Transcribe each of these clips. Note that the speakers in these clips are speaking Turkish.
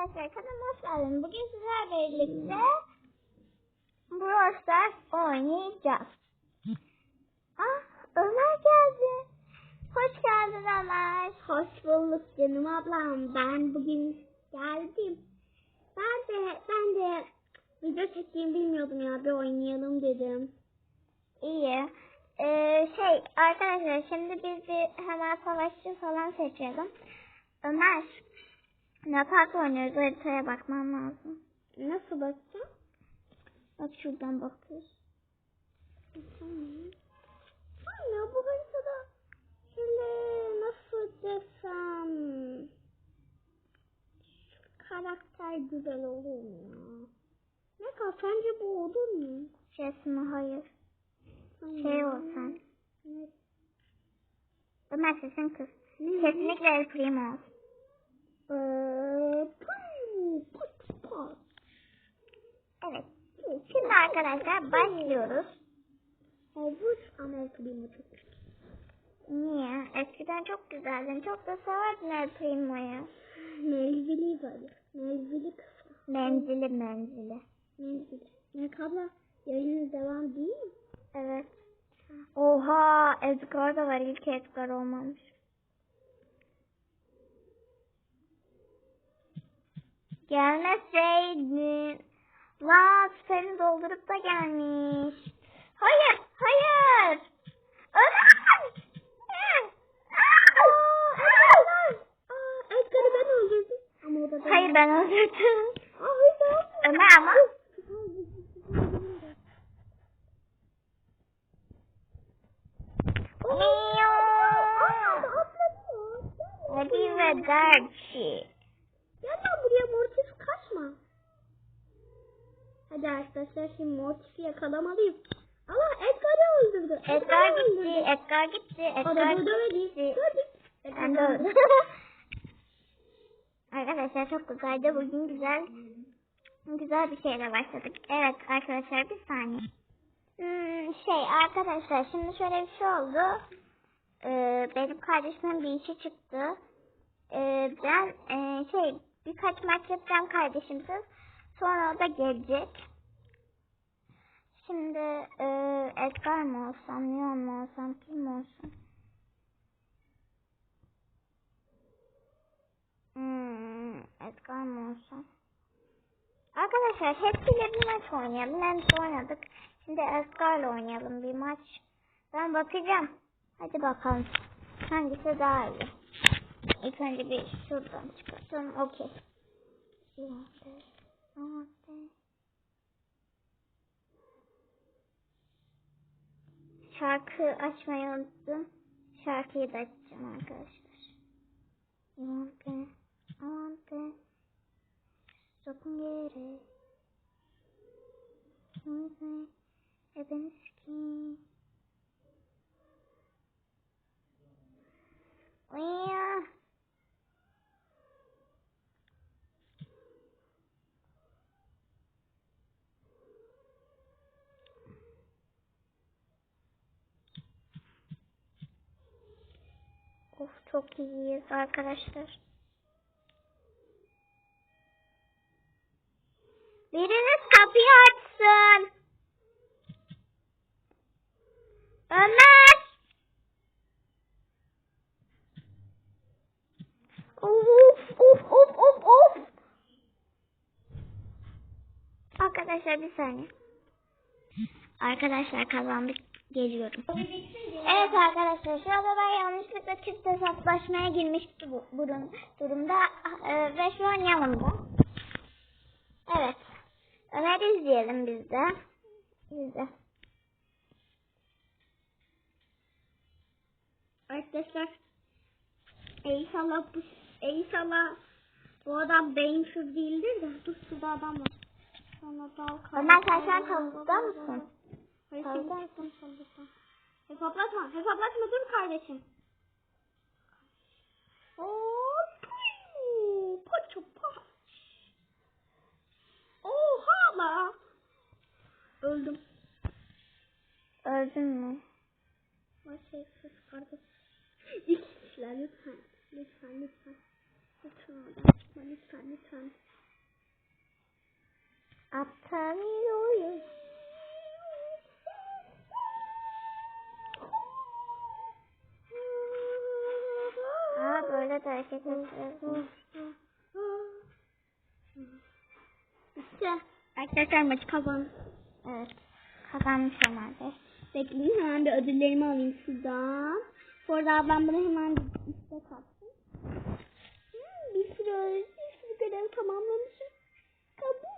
arkadaşlar kanalıma hoş geldiniz. Bugün sizlerle birlikte Brawl Stars oynayacağız. Ah Ömer geldi. Hoş geldin Ömer. Hoş bulduk canım ablam. Ben bugün geldim. Ben de ben de video çekeyim bilmiyordum ya bir oynayalım dedim. İyi. Ee, şey arkadaşlar şimdi biz bir hemen savaşçı falan seçelim. Ömer ne park oynuyoruz haritaya bakmam lazım. Nasıl bakacağım? Bak şuradan bakıyoruz. Ya bu haritada şimdi nasıl desem şu karakter güzel olur mu ya? Ne kadar sence bu olur mu? Şeysine hayır. Şey olsan. Ömer sesin kız. Kesinlikle El Primo olsun. Şimdi arkadaşlar başlıyoruz. Havuç ama El Primo çok Niye? Eskiden çok güzeldin. Çok da severdin El Primo'yu. Menzili böyle. Menzili kısa. Menzili menzili. Menzili. Ne abla yayının devam değil mi? Evet. Oha Edgar da var. İlk Edgar olmamış. Gelmeseydin. La süperini doldurup da gelmiş. Hayır, hayır. Ömer! Edgar'ı ben öldürdüm. Ama o da ben. Hayır ben öldürdüm. Ömer ama. Hadi ve Gerçi. Gel lan buraya Mortis kaçma. Hadi arkadaşlar şimdi Mortis'i yakalamalıyım. Ama Edgar'ı öldürdü. Edgar öldürdü. gitti, Edgar gitti, Edgar gitti. Hadi. Ben de öldüm. Arkadaşlar çok güzeldi. Bugün güzel güzel bir şeyle başladık. Evet arkadaşlar bir saniye. Hmm, şey arkadaşlar şimdi şöyle bir şey oldu. Ee, benim kardeşimin bir işi çıktı. Ee, ben e, şey birkaç maç yapacağım kardeşimsiz. Sonra da gelecek. Şimdi e, Edgar mı olsam, Leon mu olsam, kim olsun? Hmm, Edgar mı olsam? Arkadaşlar hepsiyle bir maç oynayalım. Hepsi oynadık. Şimdi Edgar'la oynayalım bir maç. Ben bakacağım. Hadi bakalım. Hangisi daha iyi? İlk önce bir şuradan çıkartalım. Okey. Şarkı açmayı unuttum. Şarkıyı da açacağım arkadaşlar. Amante, amante, sopungere, kimse, ebenski. Uya. Of çok iyiyiz arkadaşlar. Biriniz kapıyı açsın. Ömer. Of of of of of. Arkadaşlar bir saniye. Arkadaşlar kazandık. Geliyorum. Evet arkadaşlar şu anda ben yanlışlıkla çift hesaplaşmaya girmiş bu, burun, durumda e, ve şu an yanımda. Evet. Ömer izleyelim biz de. Biz de. Arkadaşlar inşallah bu inşallah bu adam beyinsiz değildir de dur şurada adam var. Sonra dal Ömer sen şu an tavukta mısın? Hayır Tavukta mısın? Hesaplatma hesaplatma dur kardeşim. Hop. Paça paç. Oha la. Öldüm. Öldün mü? Başarısız kardeş. İki kişiler lütfen. Lütfen lütfen. Lütfen oradan çıkma lütfen. lütfen lütfen. Atamıyoruz. Böyle de hareket ediyoruz. İşte arkadaşlar maçı kazandı. Evet. Kazanmış Ömer Bekleyin hemen bir ödüllerimi alayım şuradan. Bu arada ablam bana hemen istek attı. Hmm, bir sürü ödül, bir sürü görev tamamlamışım. Kabul.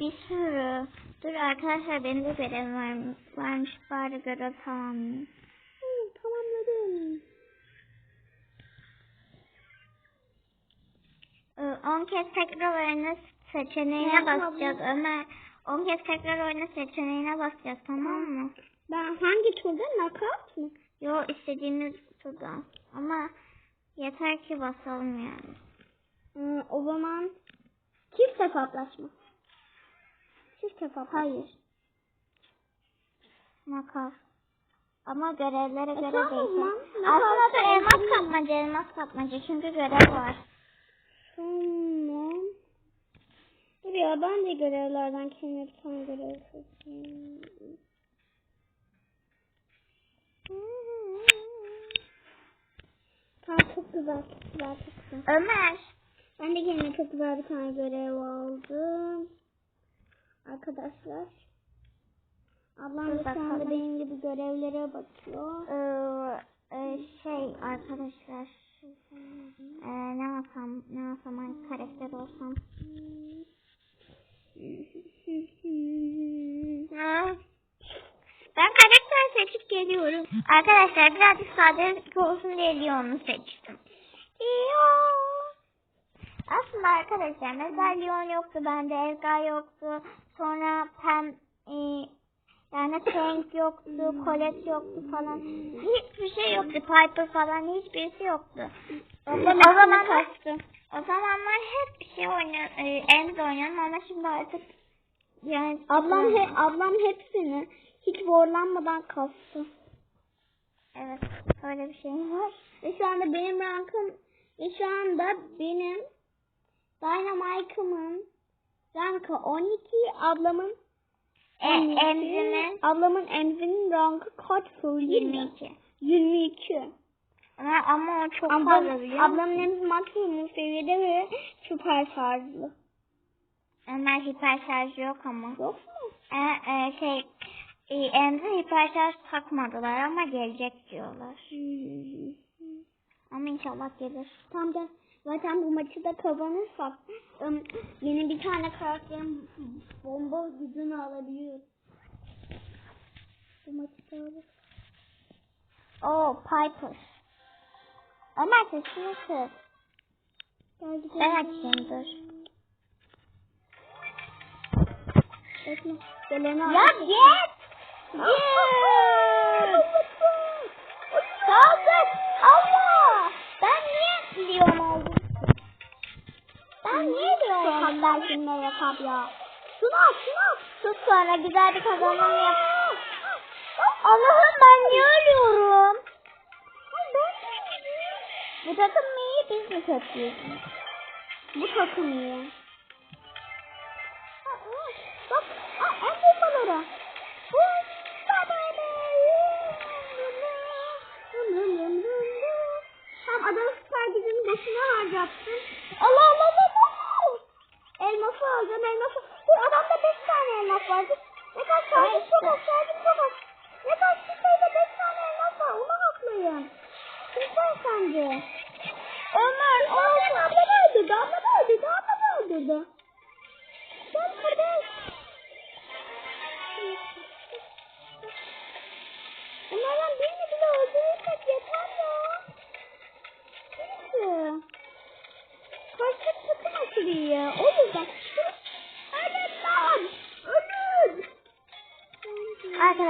Bir sürü. Dur arkadaşlar benim de görevim var, varmış. Bari görev tamamlayayım. 10 Ee, kez tekrar oyna seçeneğine basacağız. Ömer. 10 kez tekrar oyna seçeneğine basacağız tamam mı? Ben hangi turda? Knockout mı? Yo istediğimiz turda. Ama yeter ki basalım yani. Hmm, o zaman çift hesaplaşma. Çift hesaplaşma. Hayır. Makas. Ama görevlere E, göre tamam değişir. Aslında Makas- elmas kapmaca, elmas kapmaca çünkü görev var. Tamam. Dur ya ben de görevlerden kendime bir tane görev seçeyim. Tamam çok güzel, çok güzel, çok güzel. Ömer. Ben de kendime çok güzel bir tane görev aldım. Arkadaşlar. Ablam da şu anda benim gibi görevlere bakıyor. Ee, arkadaşlar. Ee, ne yapsam, ne yapsam hangi karakter olsam. Ben karakter seçip geliyorum. Arkadaşlar birazcık sadelik olsun diye Leon'u seçtim. Leon. Aslında arkadaşlar mesela Leon yoktu bende, Edgar yoktu. Sonra Pam, e, yani Frank yoktu, Colette yoktu falan. Hiçbir şey yoktu. Piper falan hiçbirisi yoktu. O zamanlar, kastı. o zamanlar hep bir şey oynuyor, e, Ems ama şimdi artık yani Ablam, he, ablam hepsini hiç zorlanmadan kastı. Evet, öyle bir şey var. Ve şu anda benim rankım ve şu anda benim Dynamite'ımın rankı 12, ablamın E, 12, Emzi'nin ablamın Emzi'nin rankı kaç söyleyeyim mi? 22. 22. Ama, ama o çok Ablam, fazla biliyor ablamın Emzi maksimum seviyede ve süper şarjlı. Ömer hiper şarjı yok ama. Yok mu? E, e, şey, e, Emzi hiper şarj takmadılar ama gelecek diyorlar. Hmm. Ama inşallah gelir. Tam da zaten bu maçı da kazanırsak ım, yeni bir tane karakterin bomba gücünü alabiliyor. Bu maçı da alır. Oo, Piper. Ömer sesini. Geldi Ben açayım dur. Bekle. Geleni Ya al. git! Git! Kaldır! Allah! Ben niye? Belki ne yapar ya? Şunu al, şunu al. Sus sonra güzel bir kazanma yap. Allah'ım ben niye ölüyorum? Bu takım mı iyi biz mi kötüyüz? Bu takım iyi.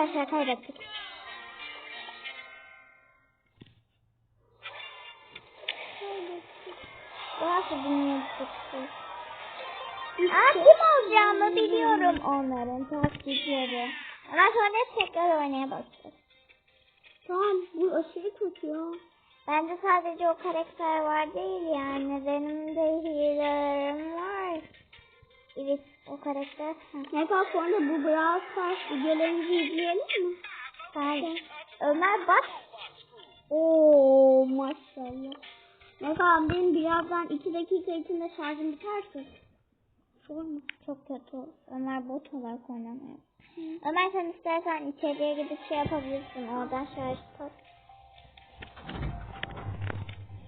Arkadaşlar kaybettik. Nasıl bilmiyorduk? Aa, kim olacağımı biliyorum onların taktikleri. Ondan sonra tekrar oynaya başlayacağız. Tamam bu aşırı kötü ya. Bence sadece o karakter var değil yani. Benim de hilelerim var. Evet o karakter. Mesela sonra bu Brawl Stars videolarımızı izleyelim mi? Hayır. Ömer bak. Oo maşallah. Mesela benim birazdan iki dakika içinde şarjım biterse. Sorma. Çok kötü. Ömer bot olarak oynamıyor. Ömer sen istersen içeriye gidip şey yapabilirsin. Oradan şarj tak.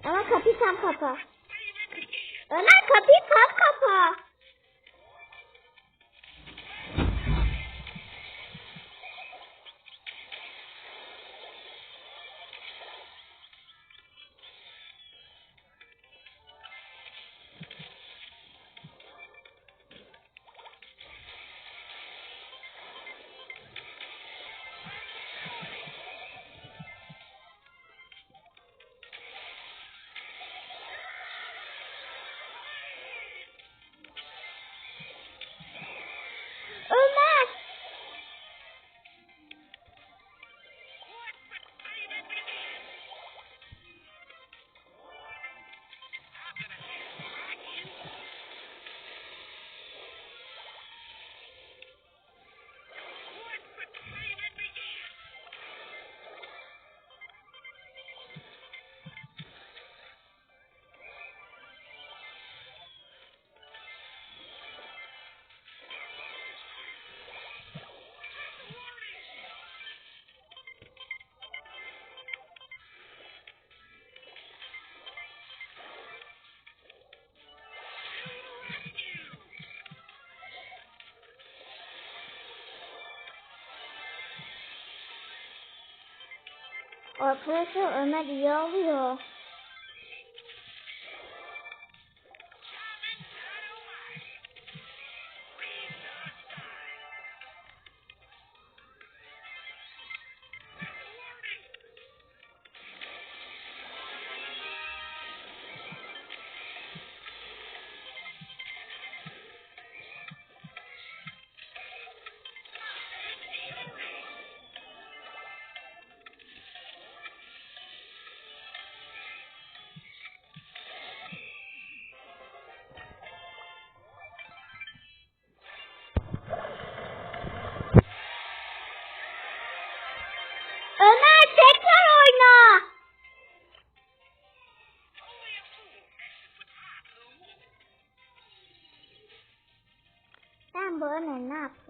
Ama kapıyı sen kapa. Ömer kapıyı sen kapa. Arkadaşlar Ömer iyi alıyor. Tekrar oyna. Ben bu Ömer ne yapayım?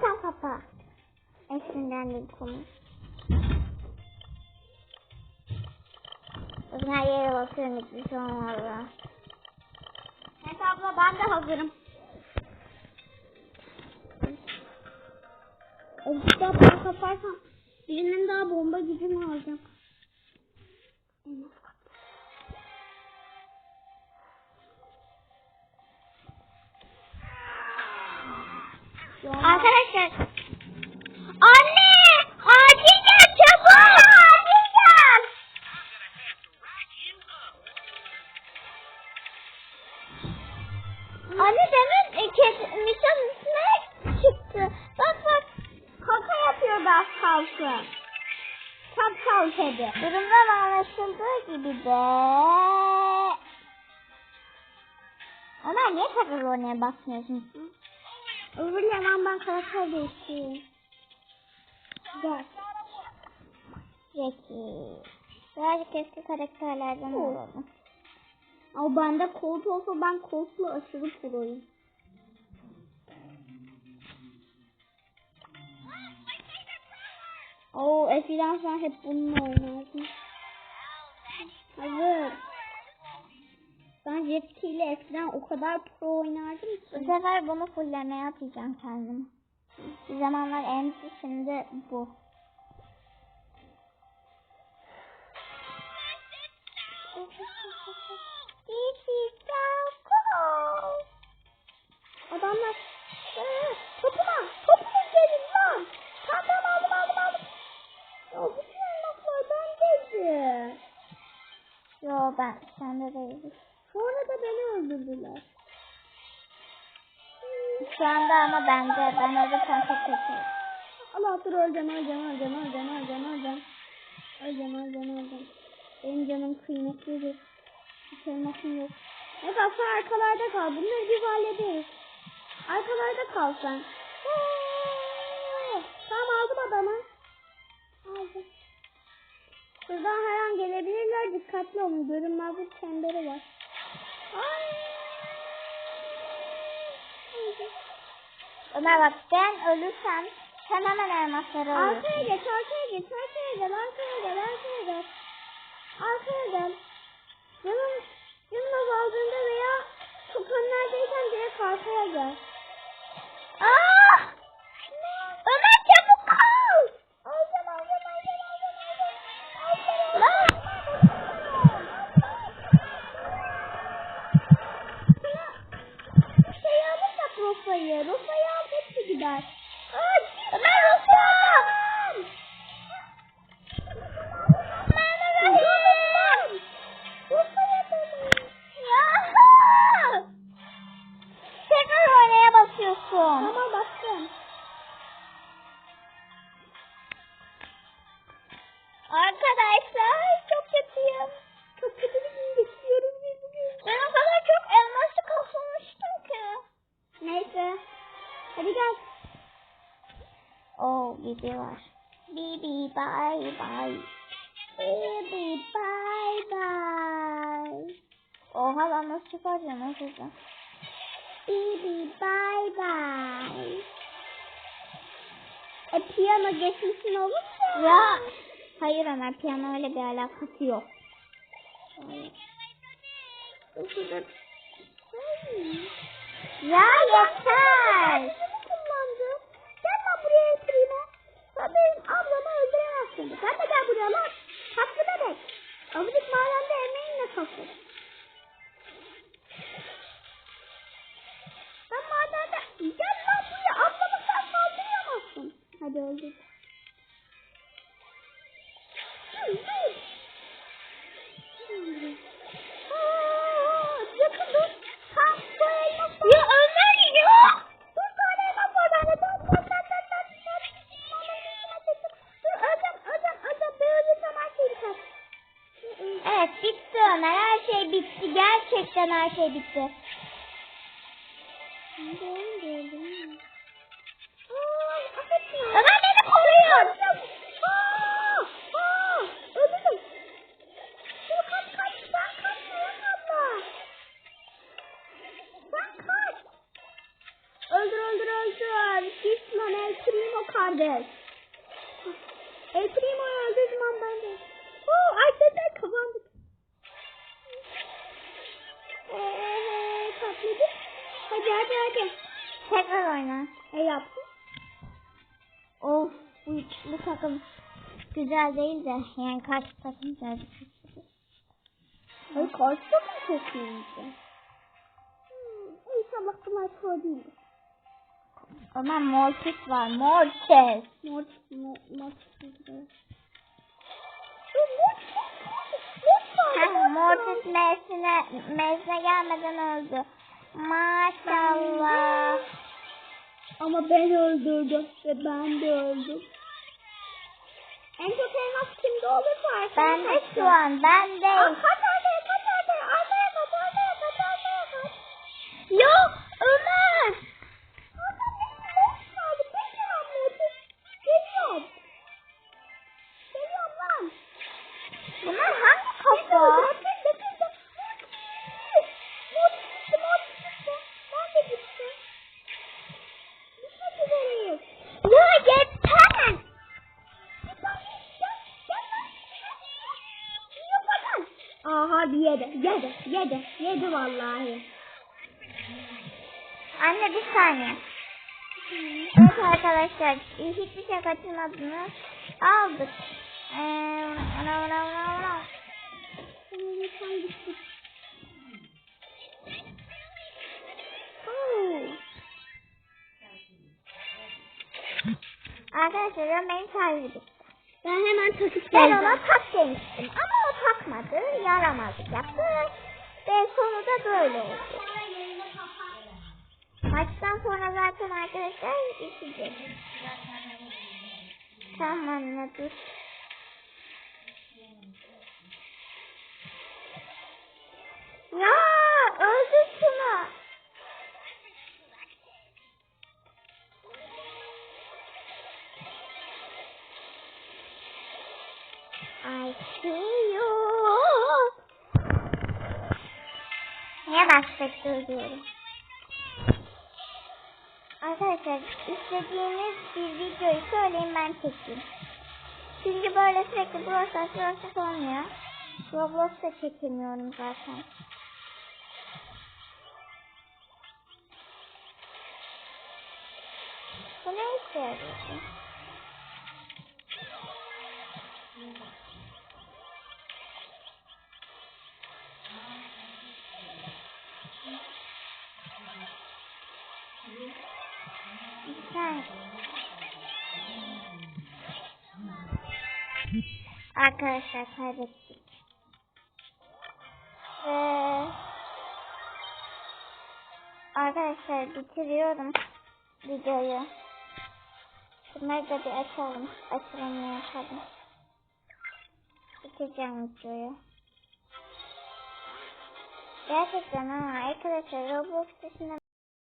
Sen kapa. Esinlendim konu. Bakın her yere bakıyorum hiçbir şey olmadı. Evet abla ben de hazırım. O kitapları kaparsam birinin daha bomba gücünü alacağım. Arkadaşlar. Oynaya basmıyorsun? Özür dilerim ben karakter değiştireyim. Gel. Peki. Birazcık eski karakterlerden Oo. olalım. Ama bende Colt olsa ben Colt'la aşırı proyum. Oo eskiden sen hep bununla oynardın. Hazır. Ben Jetki ile eskiden o kadar pro oynardım Bu ki. sefer bunu fullemeye atacağım kendime. Bir zamanlar MC şimdi bu. Adamlar Ee, topuma topuma gelin lan. Tamam aldım aldım aldım. Ya bütün elmaslar bendeydi. Yo ben sende değilim. Sonra beni öldürdüler. Şu anda ama bende. Ben ölürsem çok kötü. Allah dur öleceğim öleceğim öleceğim öleceğim öleceğim öleceğim. Öleceğim öleceğim öleceğim. Benim canım kıymetlidir. Hiç elmasım yok. Evet sen arkalarda kal. Bunları biz hallederiz. Arkalarda kal sen. Tamam aldım adamı. Aldım. Şuradan her an gelebilirler. Dikkatli olun. Görünmezlik çemberi var. Ömer bak ben ölürsem sen hemen elmasları Arkaya alıyorsun. geç, arkaya geç, arkaya gel, arkaya gel, arkaya gel. Arkaya gel. Canım, canım azaldığında veya çok önlerdeyken direkt arkaya gel. Aa! Bibi var. Bibi bye bye. Baby bye bye. Oha lan nasıl çıkaracağım o sesi. Baby bye bye. E piyano geçmişsin olursa. Ya. Hayır Ömer piyano öyle bir alakası yok. Ya yeter. Öldüremezsin. Sen de gel buraya lan. Haklı bebek. Azıcık mahallende emeğinle kalsın. Sen madende gel lan buraya. Ablamı sen kaldıramazsın. Hadi öldür. Gerçekten her şey bitti. Oyna. E yaptım. Of bu üçlü takım güzel değil de yani karşı takım güzel. Ay karşı takım çok iyiydi. Hmm, inşallah bunlar pro değildir. Ömer Mortis var. Mortis. Mort, mort, mort. Heh, Mortis mevsine, mevsine gelmeden öldü. Maşallah. Ama ben öldürdüm ve ben de öldüm. En çok elmas kimde olursa arkadaşlar. Ben de şu an ben Aa, değil. Kaç arkaya kaç arkaya arkaya kaç arkaya kaç arkaya kaç. Ya yedi, yedi, yedi, vallahi. Anne bir saniye. Evet arkadaşlar hiçbir şey kaçırmadınız. Aldık. Ee. Şimdi sen gittin. Oo. Arkadaşlar ben beni takip etti. Ben hemen takıp Ben ona tak demiştim ama o takmadı. Yaramazlık yaptı. Ve sonunda böyle oldu. Maçtan sonra zaten arkadaşlar içecek. Tamam anladım. Söylüyorum. Arkadaşlar istediğiniz bir videoyu söyleyin ben çekeyim. Çünkü böyle sürekli Brawl Stars, olmuyor. Roblox'ta çekemiyorum zaten. Arkadaşlar kaybettik. Ve arkadaşlar bitiriyorum videoyu. Şunları da bir açalım. Açılımı yapalım. Bitireceğim videoyu. Gerçekten ha arkadaşlar Roblox dışında